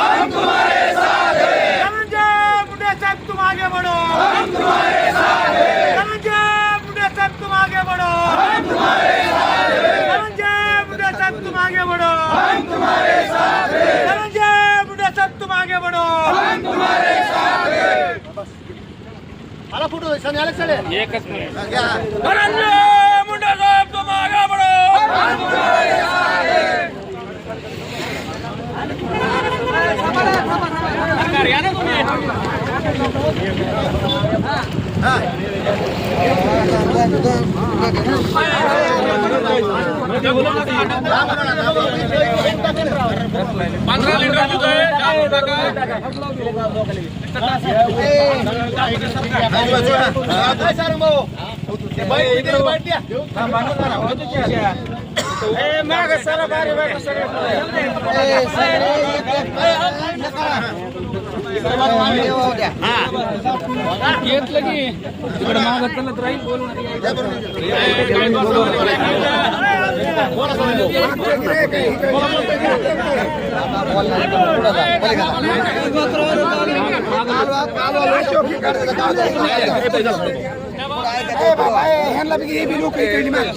हम तुम्हारे साथ हैं धनंजय मुंडे साहब तुम आगे बढ़ो. हम तुम्हारे साथ हैं धनंजय मुंडे साहब तुम आगे बढ़ो. हम तुम्हारे साथ हैं धनंजय मुंडे साहब तुम आगे बढ़ो. हम तुम्हारे साथ हैं धनंजय मुंडे साहब तुम आगे बढ़ो. हम तुम्हारे साथ हैं आला फोटो सनी आले सगळे धनंजय मुंडे साहब तुम आगे बढ़ो. हम तुम्हारे साथ हैं काय सर भाऊ ते बैठ इकडे बैठ द्या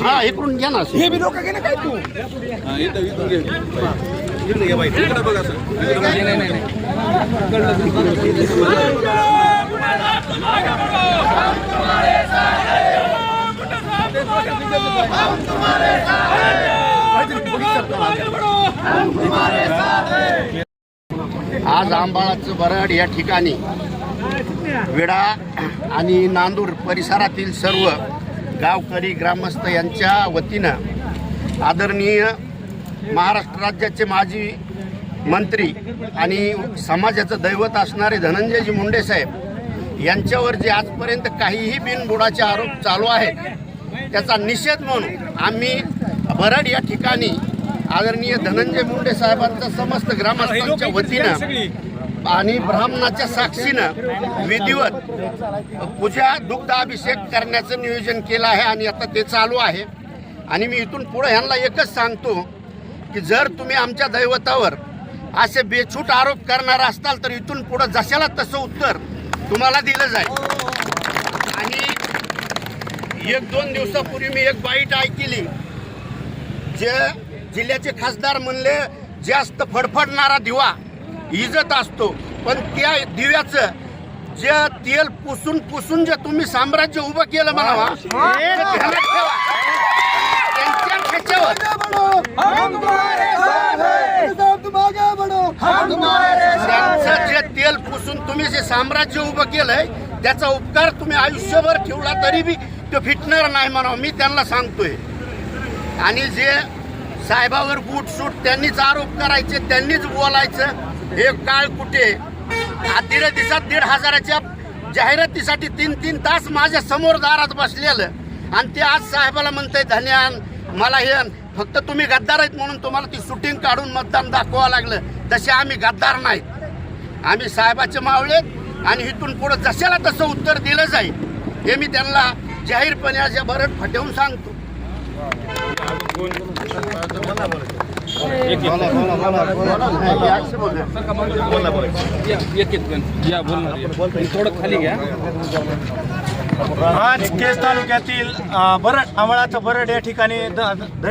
हा इकडून घ्या ना हे? बी लोक घे ना काय तू? आज आंबाळाचं बरड या ठिकाणी विडा आणि नांदूर परिसरातील सर्व गावकरी ग्रामस्थ यांच्या वतीनं आदरणीय महाराष्ट्र राज्याचे माजी मंत्री आणि समाजाचं दैवत असणारे धनंजयजी मुंडे साहेब यांच्यावर जे आजपर्यंत काहीही बिनबुडाचे आरोप चालू आहेत त्याचा निषेध म्हणून आम्ही बरड या ठिकाणी आदरणीय धनंजय मुंडे साहेबांचा समस्त ग्रामस्थांच्या वतीनं आणि ब्राह्मणाच्या साक्षीनं विधिवत पूजा दुग्धाभिषेक करण्याचं नियोजन केलं आहे आणि आता ते चालू आहे. आणि मी इथून पुढे ह्यांना एकच सांगतो की जर तुम्ही आमच्या दैवतावर असे बेछूट आरोप करणार असताल तर इथून पुढे जशाला तसं उत्तर तुम्हाला दिलं जाईल. आणि एक दोन दिवसापूर्वी मी एक बाईट ऐकली जे जिल्ह्याचे खासदार म्हणले जास्त फडफडणारा दिवा इजत असतो. पण त्या दिव्याचं जे तेल पुसून पुसून जे तुम्ही साम्राज्य उभं केलं म्हणावा त्यांचं जे तेल पुसून तुम्ही जे साम्राज्य उभं केलंय त्याचा उपकार तुम्ही आयुष्यभर ठेवला तरी बी तो फिटणार नाही म्हणावं. मी त्यांना सांगतोय. आणि जे साहेबावर बूट सूट त्यांनीच आरोप करायचे त्यांनीच बोलायचं हे काळ कुठे? दीड दिवसात दीड हजाराच्या जाहिरातीसाठी तीन तीन तास माझ्यासमोर दारात बसलेलं. आणि ते आज साहेबाला म्हणतंय धन्यान मला हे. फक्त तुम्ही गद्दार आहेत म्हणून तुम्हाला ती शूटिंग काढून मतदान दाखवावं लागलं. तसे आम्ही गद्दार नाहीत. आम्ही साहेबाचे मावळेत आणि इथून पुढे जशाला तसं उत्तर दिलं जाईल हे मी त्यांना जाहीरपणे आज या भरट फटवून सांगतो. थोडं खाली घ्या. आज केस तालुक्यातील बरड आंबळाचं बरड या ठिकाणी द-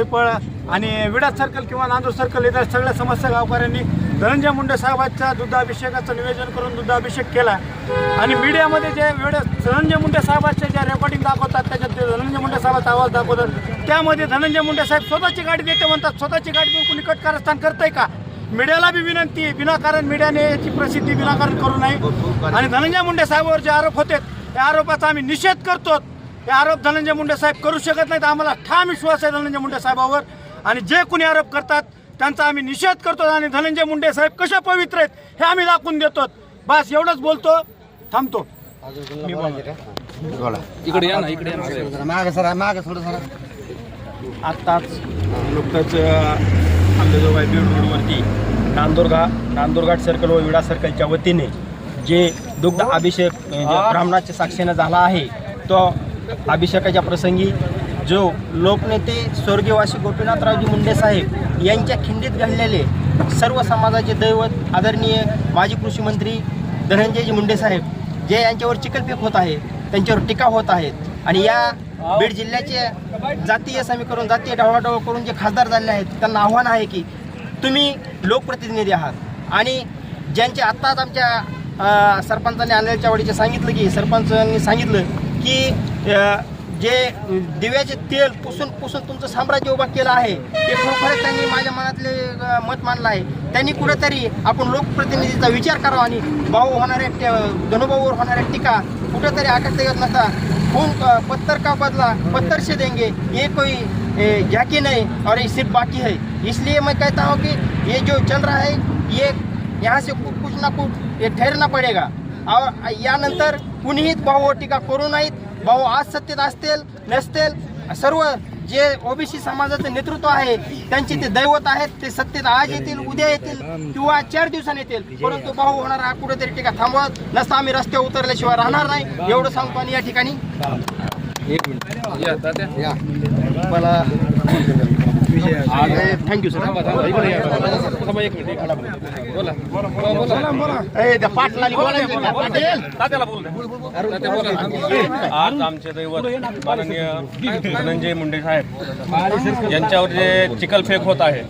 आणि विडा सर्कल किंवा नांदूर सर्कल येतात. सगळ्या समस्या गावकऱ्यांनी धनंजय मुंडे साहेबांच्या दुधाभिषेकाचं निवेदन करून दुधाभिषेक केला. आणि मीडियामध्ये जे वेळ धनंजय मुंडे साहेबांच्या ज्या रेकॉर्डिंग दाखवतात त्याच्यात ते धनंजय मुंडे साहेबांचा आवाज दाखवतात त्यामध्ये धनंजय मुंडे साहेब स्वतःची गाडी देते म्हणतात. स्वतःची गाडी देऊन कुणी कट कारस्थान करतंय का? मीडियाला बी विनंती आहे विनाकारण मीडियाने याची प्रसिद्धी विनाकारण करू नये. आणि धनंजय मुंडे साहेबांवर जे आरोप होते त्या आरोपाचा आम्ही निषेध करतो हे आरोप धनंजय मुंडे साहेब करू शकत नाहीत. आम्हाला ठाम विश्वास आहे धनंजय मुंडे साहेबावर. आणि जे कोणी आरोप करतात त्यांचा आम्ही निषेध करतो आणि धनंजय मुंडे साहेब कशा पवित्र आहेत हे आम्ही दाखवून देतो बस एवढंच बोलतो. थांबतो. इकडे या ना इकडे या. माग सरा माग थोडं सरा. आत्ताच नुकतंच आंबेजोगाई बीड रोडवरती नांदुर्गा नांदुरघाट सर्कल व विडा सर्कलच्या वतीने जे दुग्ध अभिषेक अ, जे ब्राह्मणाच्या साक्षीनं झाला आहे. तो अभिषेकाच्या प्रसंगी जो लोकनेते स्वर्गीयवासी गोपीनाथरावजी मुंडे साहेब यांच्या खिंडीत घडलेले सर्व समाजाचे दैवत आदरणीय माजी कृषी मंत्री धनंजयजी मुंडे साहेब जे यांच्यावर चिकलफेक होत आहे त्यांच्यावर टीका होत आहेत आणि या बीड जिल्ह्याचे जातीय समीकरण जातीय ढवळाढवळ करून जे खासदार झाले आहेत त्यांना आव्हान आहे की तुम्ही लोकप्रतिनिधी आहात. आणि ज्यांचे आत्ताच आमच्या सरपंचांनी अनिल चावडीचे सांगितलं की सरपंचांनी सांगितलं की जे दिव्याचे तेल पुसून पुसून तुमचं साम्राज्य उभा केलं आहे ते खरोखरच त्यांनी माझ्या मनातले मत मानलं आहे. त्यांनी कुठेतरी आपण लोकप्रतिनिधीचा विचार करावा आणि भाऊ होणाऱ्या धनुभाऊवर होणाऱ्या टीका कुठेतरी आकर्षित येत नसता. खून पत्थर का बदला? पत्थर से देंगे. ये कोई झाकी नहीं? और ये सिर्फ बाकी है इसलिए मैं कहता हूँ कि ये जो चल रहा है ये यहाँ से कुछ कुछ ना कुछ ये ठहरना पडेगा। और यानंतर कुणीही भाऊ टीका करू नाहीत भाऊ आज सत्तेत असतील नसतील सर्व जे ओबीसी समाजाचं नेतृत्व आहे त्यांचे ते दैवत आहेत ते सत्तेत आज येतील उद्या येतील किंवा चार दिवसांनी येतील. परंतु भाऊ होणार हा कुठेतरी टीका थांबवत नसता आम्ही रस्त्यावर उतरल्याशिवाय राहणार नाही. एवढं सांगतो आणि या ठिकाणी मला थँक्यू सर बोला बोला आज आमचे दैवत माननीय धनंजय मुंडे साहेब यांच्यावर जे चिखलफेक होत आहे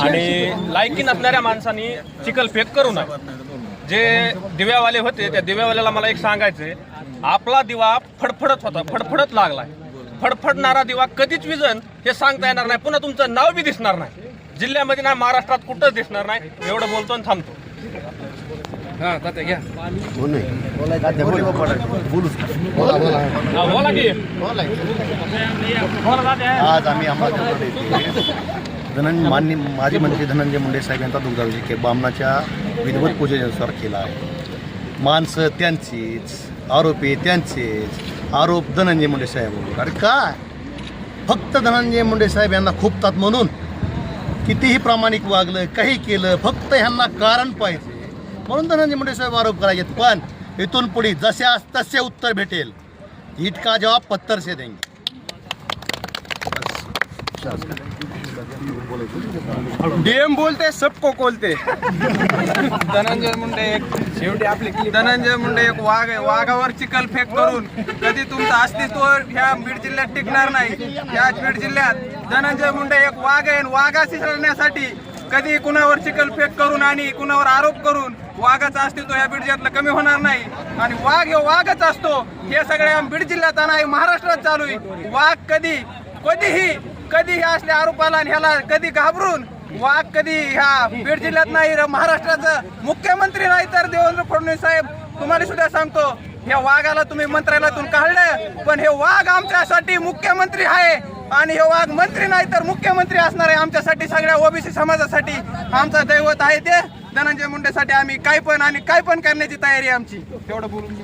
आणि लायकी नसणाऱ्या माणसांनी चिखलफेक करू नये जे दिव्यावाले होते त्या दिव्यावाल्याला मला एक सांगायचंय आपला दिवा फडफडत होता फडफडत लागलाय. फडफडणारा दिवा कधीच विजन हे सांगता येणार नाही. पुन्हा तुमचं नाव बी दिसणार नाही. जिल्ह्यामध्ये नाही महाराष्ट्रात कुठंच दिसणार नाही. एवढं बोलतो आणि थांबतो. हा तात्या घ्या. हा, बोला की. आज आम्ही अहमदनगर येथे धनंजय मान्य माजी मंत्री धनंजय मुंडे साहेब यांचा दुग्धाभिषेक बामणाच्या विधवत पूजेनुसार केला आहे. माणसं त्यांचीच आरोपी त्यांचेच. आरोप धनंजय मुंडे साहेब अरे काय? फक्त धनंजय मुंडे साहेब यांना खूपतात म्हणून. कितीही प्रामाणिक वागलं काही केलं फक्त ह्यांना कारण पाहिजे. म्हणून धनंजय मुंडे साहेब आरोप करायचे पण इथून पुढे जसे तसे उत्तर भेटेल. इतका जवाब पत्थर से देंगे डीएम बोलते सबको कोलते धनंजय मुंडे एक शेवटी आपले धनंजय मुंडे एक वाघ आहे. वाघावर चिखल फेक करून कधी तुमचं अस्तित्व ह्या बीड जिल्ह्यात टिकणार नाही. या बीड जिल्ह्यात धनंजय मुंडे एक वाघ आहे. आणि वाघाशी लढण्यासाठी कधी कुणावर चिखल फेक करून आणि कुणावर आरोप करून वाघाचं अस्तित्व या बीड जिल्ह्यातलं कमी होणार नाही. आणि वाघ हे वाघच असतो. हे सगळ्या बीड जिल्ह्यात आणि महाराष्ट्रात चालू आहे. वाघ कधी कधीही कधी ह्या असल्या आरोपाला आणि ह्याला कधी घाबरून वाघ कधी ह्या बीड जिल्ह्यात नाही र- महाराष्ट्राचं मुख्यमंत्री नाही तर देवेंद्र फडणवीस साहेब तुम्हाला सुद्धा सांगतो ह्या वाघाला तुम्ही मंत्रालयातून काढलं पण हे वाघ आमच्यासाठी मुख्यमंत्री आहे आणि हे वाघ मंत्री नाही तर मुख्यमंत्री असणार आहे आमच्यासाठी सगळ्या ओबीसी समाजासाठी. आमचा दैवत आहे ते. धनंजय मुंडेसाठी आम्ही काय पण आणि काय पण करण्याची तयारी आमची. तेवढं बोलून